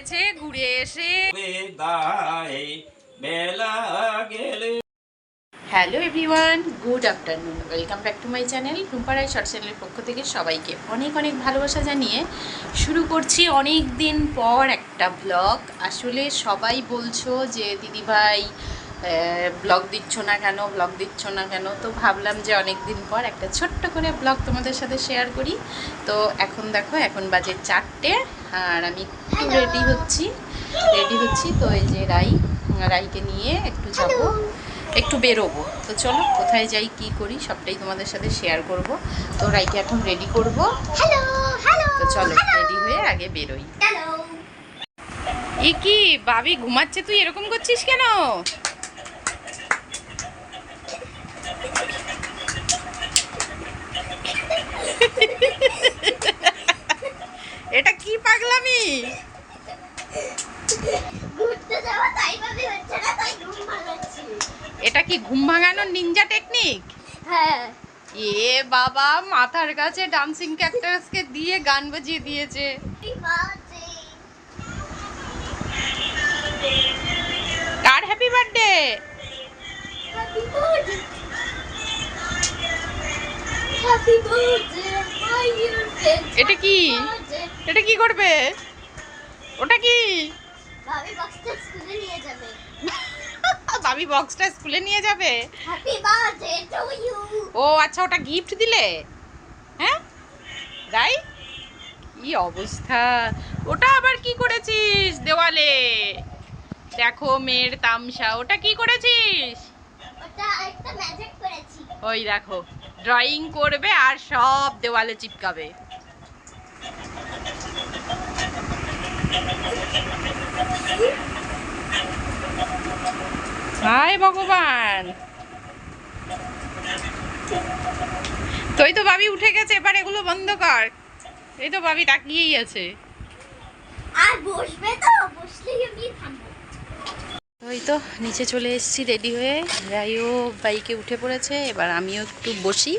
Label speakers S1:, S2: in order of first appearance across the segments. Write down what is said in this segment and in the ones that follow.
S1: গেছে ঘুরে এসে।
S2: দায় বেলা গেলে।
S1: Hello everyone good afternoon welcome back to my channel Rumparai short চ্যানেলের পক্ষ থেকে সবাইকে অনেক অনেক ভালোবাসা জানিয়ে শুরু করছি অনেক দিন পর একটা ব্লগ আসলে সবাই বলছো যে দিদিভাই ব্লগ দিচ্ছ না কেন ব্লগ দিচ্ছ না কেন? তো ভাবলাম যে অনেক দিন পর একটা ছোট্ট করে ব্লগ তোমাদের সাথে শেয়ার করি। তো এখন দেখো এখন বাজে চারটে আর আমি একটু রেডি হচ্ছি। রেডি হচ্ছি তো এই যে রাই রাইকে নিয়ে একটু যাব একটু বেরোবো। তো চলো কোথায় যাই কি করি সবটাই তোমাদের সাথে শেয়ার করব। তো রাইকে এখন রেডি করব। তো চলো রেডি হয়ে আগে বেরোই। এ কি বাবি ঘুমাচ্ছে তুই এরকম করছিস কেন?
S3: ভাঙাচ্ছি।
S1: এটা কি ঘুম ভাঙানোর নিনজা টেকনিক
S3: হ্যাঁ।
S1: এ বাবা মাথার কাছে ডান্সিং ক্যাক্টাসকে দিয়ে গান বাজিয়ে দিয়েছে। কার হ্যাপি বার্থডে এটা কি? এটা কি করবে? ওটা কি?
S3: ভাবি বক্সটা স্কুলে নিয়ে যাবে।
S1: বাবি বক্সটা স্কুলে নিয়ে যাবে?
S3: হ্যাপি বার্থডে টু ইউ
S1: ও আচ্ছা ওটা গিফট দিলে? হ্যাঁ? রাই কি অবস্থা? ওটা আবার কি করেছিস দেওয়ালে? দেখো মেয়ের তামসা ওটা কি করেছিস? ওই দেখো ড্রয়িং করবে আর সব দেওয়ালে চিপকাবে। হায় ভগবান। তুই তো ভাবি উঠে গেছে, এবার এগুলো বন্ধ কর। এই তো ভাবি তাকিয়েই আছে।
S3: আর বসবে তো? বসলেই আমি থামবো।
S1: ওই তো নিচে চলে এসেছি রেডি হয়ে। রাইও বাইকে উঠে পড়েছে, এবার আমিও একটু বসি,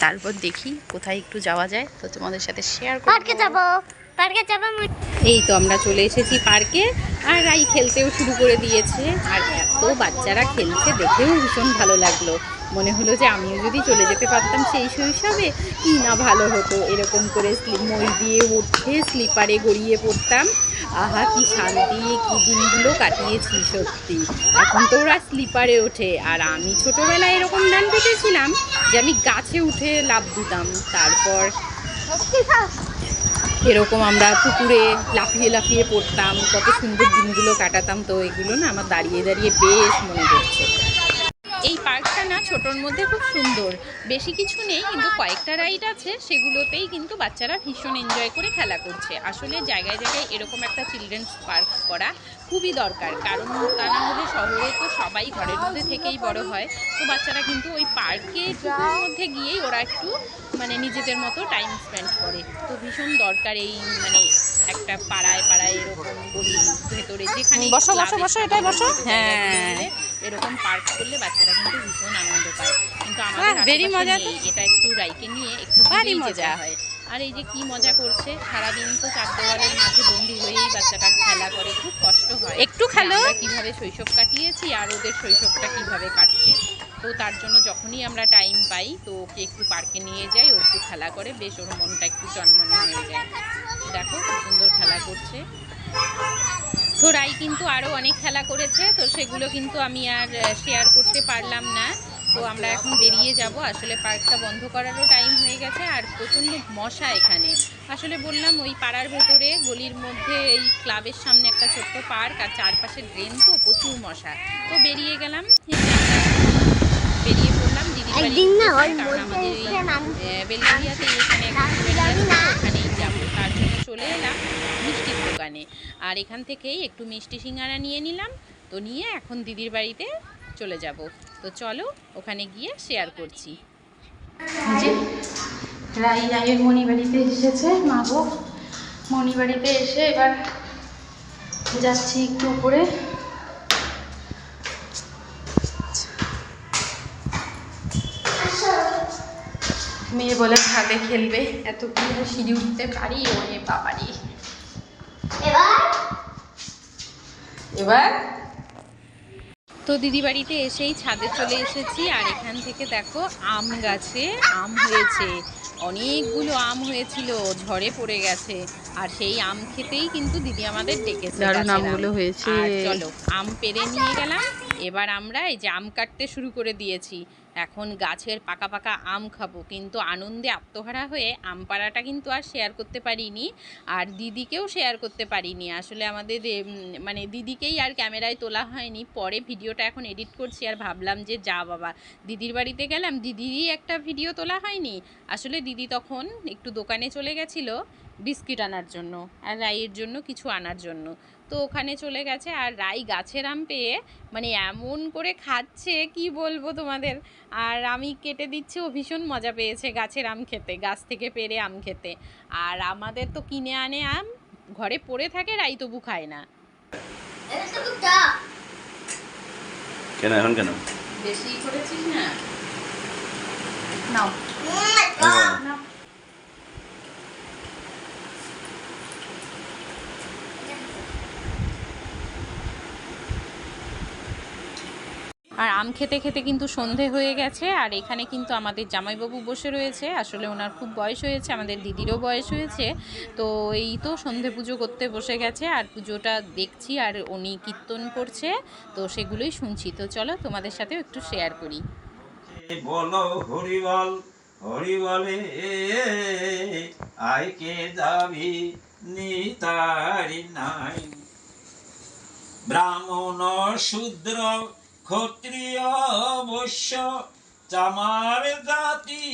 S1: তারপর দেখি কোথায় একটু যাওয়া যায়। তো তোমাদের সাথে শেয়ার
S3: করব। পার্কে যাব
S1: এই তো আমরা চলে এসেছি পার্কে আর রাই খেলতেও শুরু করে দিয়েছে আর এত বাচ্চারা খেলছে দেখেও ভীষণ ভালো লাগল। মনে হলো যে আমিও যদি চলে যেতে পারতাম সেই শৈশবে কি না ভালো হতো। এরকম করে স্লিপ মই দিয়ে উঠে স্লিপারে গড়িয়ে পড়তাম। আহা কি শান্তি কি দিনগুলো কাটিয়েছি সত্যি। এখন তো ওরা স্লিপারে ওঠে আর আমি ছোটোবেলায় এরকম ডান পেতেছিলাম যে আমি গাছে উঠে লাভ দিতাম। তারপর এরকম আমরা পুকুরে লাফিয়ে লাফিয়ে পড়তাম, কত সুন্দর দিনগুলো কাটাতাম। তো এগুলো না আমার দাঁড়িয়ে দাঁড়িয়ে বেশ মনে পড়ছে। এই পার্কটা না ছোটোর মধ্যে খুব সুন্দর। বেশি কিছু নেই, কিন্তু কয়েকটা রাইড আছে, সেগুলোতেই কিন্তু বাচ্চারা ভীষণ এনজয় করে খেলা করছে। আসলে জায়গায় জায়গায় এরকম একটা চিলড্রেন্স পার্ক করা খুবই দরকার, কারণ তা না হলে শহরে তো সবাই ঘরের মধ্যে থেকেই বড় হয়। তো বাচ্চারা কিন্তু ওই পার্কে মধ্যে গিয়েই ওরা একটু মানে নিজেদের মতো টাইম স্পেন্ড করে। তো ভীষণ দরকার এই মানে একটা পাড়ায় পাড়ায় এরকম গলির ভেতরে যেখানে
S4: বসো, বসো, বসো, এটাই বসো।
S1: হ্যাঁ এরকম পার্ক করলে বাচ্চারা কিন্তু ভীষণ আনন্দ পায় কিন্তু আমাদের
S4: very
S1: আশেপাশে
S4: মজা।
S1: এটা একটু রাইকে নিয়ে একটু
S4: ভারী মজা।
S1: হয় আর এই যে কি মজা করছে সারাদিন তো চার দেওয়ালের মাঝে বন্দি হয়েই বাচ্চাটা খেলা করে খুব কষ্ট হয়
S4: একটু খেলো।
S1: কীভাবে শৈশব কাটিয়েছি আর ওদের শৈশবটা কীভাবে কাটছে তো তার জন্য যখনই আমরা টাইম পাই, তো ওকে একটু পার্কে নিয়ে যাই, ও একটু খেলা করে, বেশ ওর মনটা একটু জন্মনে হয়ে যায়। দেখো, খুব সুন্দর খেলা করছে। তো রাই কিন্তু আরও অনেক খেলা করেছে, তো সেগুলো কিন্তু আমি আর শেয়ার করতে পারলাম না। তো আমরা এখন বেরিয়ে যাব। আসলে পার্কটা বন্ধ করারও টাইম হয়ে গেছে, আর প্রচণ্ড মশা এখানে। আসলে বললাম, ওই পাড়ার ভেতরে, গলির মধ্যে এই ক্লাবের সামনে একটা ছোট্ট পার্ক আর চারপাশে ড্রেন তো প্রচুর মশা। তো বেরিয়ে গেলাম বেরিয়ে পড়লাম দিদির বাড়ি
S3: একদিন না ওই
S1: এখানে? ওখানেই যাব। তার জন্য চলে এলাম মিষ্টির দোকানে। আর এখান থেকেই একটু মিষ্টি সিঙ্গারা নিয়ে নিলাম। তো নিয়ে এখন দিদির বাড়িতে চলে যাব। তো চলো ওখানে গিয়ে শেয়ার করছি। যে রাই রায়ের মণিবাড়িতে এসেছে মা গো মণিবাড়িতে এসে এবার যাচ্ছি একটু উপরে। মেয়ে বলে ছাদে খেলবে। এত কি সিঁড়ি উঠতে পারি? ওরে বাবারি।
S3: এবার?
S1: এবার? তো দিদি বাড়িতে এসেই ছাদে চলে এসেছি আর এখান থেকে দেখো আম গাছে আম হয়েছে। অনেকগুলো আম হয়েছিল ঝড়ে পড়ে গেছে। আর সেই আম খেতেই কিন্তু দিদি আমাদের ডেকেছে।
S4: আমগুলো হয়েছে।
S1: চলো আম পেরে নিয়ে গেলাম। এবার আমরা এই যে আম কাটতে শুরু করে দিয়েছি। এখন গাছের পাকা পাকা আম খাব। কিন্তু আনন্দে আত্মহারা হয়ে আম পাড়াটা কিন্তু আর শেয়ার করতে পারিনি আর দিদিকেও শেয়ার করতে পারিনি। আসলে আমাদের মানে দিদিকেই আর ক্যামেরায় তোলা হয়নি। পরে ভিডিওটা এখন এডিট করছি আর ভাবলাম যে যা বাবা, দিদির বাড়িতে গেলাম, দিদিরই একটা ভিডিও তোলা হয়নি। আসলে দিদি তখন একটু দোকানে চলে গেছিল। বিস্কিট আনার জন্য আর রাইয়ের জন্য কিছু আনার জন্য। তো ওখানে চলে গেছে আর রাই গাছের আম পেয়ে মানে এমন করে খাচ্ছে কি বলব তোমাদের? আর আমি কেটে দিচ্ছি ও ভীষণ মজা পেয়েছে গাছের আম খেতে গাছ থেকে পেরে আম খেতে। আর আমাদের তো কিনে আনে আম ঘরে পড়ে থাকে রাই তবু খায় না।
S2: কেন এখন কেন?
S1: বেশি করেছিস না? নাও আর আম খেতে খেতে কিন্তু সন্ধে হয়ে গেছে, আর এখানে কিন্তু আমাদের জামাইবাবু বসে রয়েছে। আসলে ওনার খুব বয়স হয়েছে, আমাদের দিদিরও বয়স হয়েছে। তো এই তো সন্ধে পুজো করতে বসে গেছে, আর পুজোটা দেখছি, আর উনি কীর্তন করছে, তো সেগুলোই শুনছি। তো চলো তোমাদের সাথেও একটু শেয়ার করি।
S2: ব্রাহ্মণ, শূদ্র ক্ষত্রিয় বৈশ্য চামার জাতি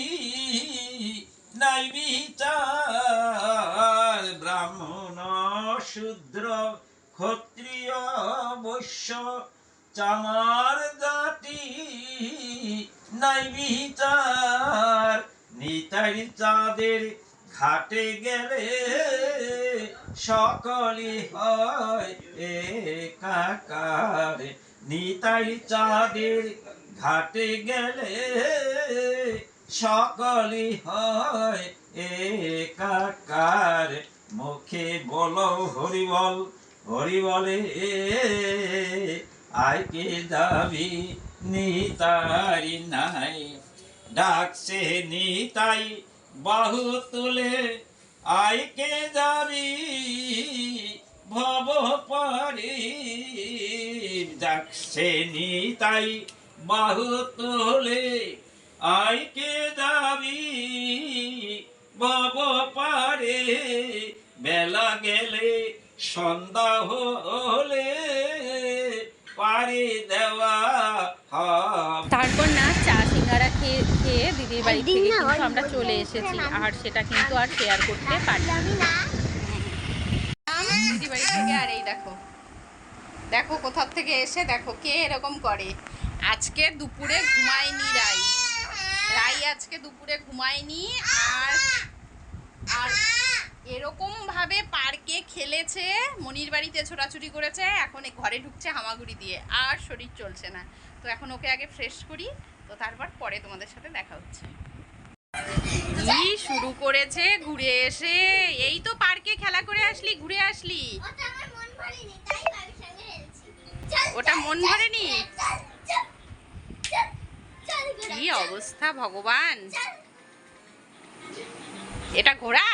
S2: নাই বিচার। ব্রাহ্মণ শূদ্র ক্ষত্রিয় বৈশ্য চামার জাতি নাই বিচার। নিতাই চাঁদের ঘাটে গেলে সকলি হয় একাকার। নিতাই চাঁদের ঘাটে গেলে সকলি হয় একাকার মুখে বলো, হরিবল, হরিবলে আইকে দাবি? নিতারি নাই। ডাকছে নিতাই, বাহু তুলে আইকে যাবি ভব পারি ডাকছে নিতাই বাহু তুলে। আইকে যাবি ভব পারে। বেলা গেলে সন্ধ্যা হলে পারি দেওয়া
S1: তারপর না চা সিঙ্গারা খেয়ে খেয়ে দিদির বাড়ি থেকে কিন্তু আমরা চলে এসেছি। আর সেটা কিন্তু আর শেয়ার করতে পারি
S3: না।
S1: দিদি বাড়ি থেকে আর এই দেখো। দেখো কোথার থেকে এসে দেখো কে এরকম করে। আজকে দুপুরে ঘুমায়নি রাই। রাই আজকে দুপুরে ঘুমায়নি আর আর এরকম ভাবে পার্কে খেলেছে, মনির বাড়িতে ছোটাছুটি করেছে, এখন ঘরে ঢুকছে হামাগুড়ি দিয়ে, আর শরীর চলছে না। তো এখন ওকে আগে ফ্রেশ করি, তো তারপর পরে তোমাদের সাথে দেখা হচ্ছে। কি শুরু করেছে, ঘুরে এসে। এই তো পার্কে খেলা করে আসলি, ঘুরে আসলি।
S3: ওটা মন ভরেনি?
S1: কি অবস্থা ভগবান? এটা ঘোড়া?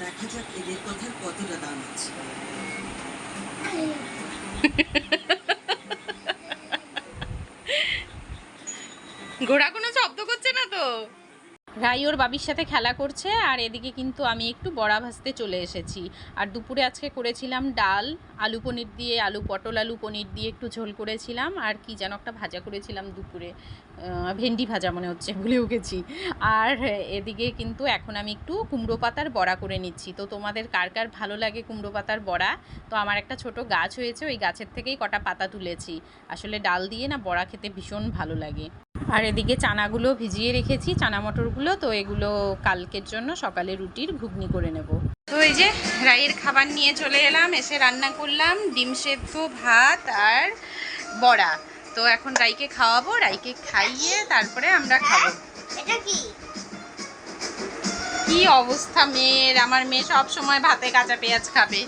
S5: দেখা যাক এদের কথার কতটা দাম আছে
S1: ঘোড়া কোনো শব্দ করছে না তো রাই ওর বাবির সাথে খেলা করছে আর এদিকে কিন্তু আমি একটু বড়া ভাজতে চলে এসেছি। আর দুপুরে আজকে করেছিলাম ডাল, আলু পনির দিয়ে, আলু পটল, আলু পনির দিয়ে একটু ঝোল করেছিলাম। আর কি যেন একটা ভাজা করেছিলাম দুপুরে। ভেন্ডি ভাজা মনে হচ্ছে ভুলেও গেছি। আর এদিকে কিন্তু এখন আমি একটু কুমড়ো পাতার বড়া করে নিচ্ছি। তো তোমাদের কার কার ভালো লাগে কুমড়ো পাতার বড়া? তো আমার একটা ছোট গাছ হয়েছে, ওই গাছের থেকেই কটা পাতা তুলেছি। আসলে ডাল দিয়ে না বড়া খেতে ভীষণ ভালো লাগে। আর এদিকে চানাগুলো ভিজিয়ে রেখেছি চানা মটরগুলো তো এগুলো কালকের জন্য সকালে রুটির ঘুগনি করে নেব। তো এই যে রায়ের খাবার নিয়ে চলে এলাম এসে রান্না করলাম ডিম সেদ্ধ ভাত আর বড়া। তো এখন রাইকে খাওয়াবো রাইকে খাইয়ে তারপরে আমরা খাব।
S3: এটা কি?
S1: কি অবস্থা মেয়ের? আমার মেয়ে সব সময় ভাতে কাঁচা পেঁয়াজ খাবে।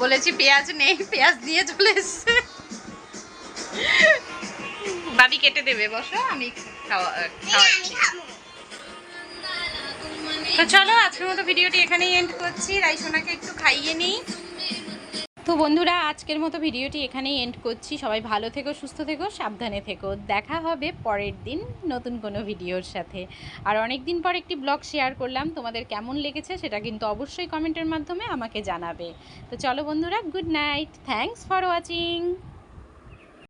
S1: বলেছি পেঁয়াজ নেই পেঁয়াজ দিয়ে চলে এসছে। বাবি কেটে দেবে, বসো, আমি তো চলো, আজকের মতো ভিডিওটি এখানেই এন্ড করছি। রাইসোনাকে একটু খাইয়ে নিই। তো বন্ধুরা, আজকের মতো ভিডিওটি এখানেই এন্ড করছি। সবাই ভালো থেকো, সুস্থ থেকো, সাবধানে থেকো। দেখা হবে পরের দিন নতুন কোনো ভিডিওর সাথে। আর অনেক দিন পর একটি ব্লগ শেয়ার করলাম। তোমাদের কেমন লেগেছে সেটা কিন্তু অবশ্যই কমেন্টের মাধ্যমে আমাকে জানাবে। তো চলো বন্ধুরা good night thanks for watching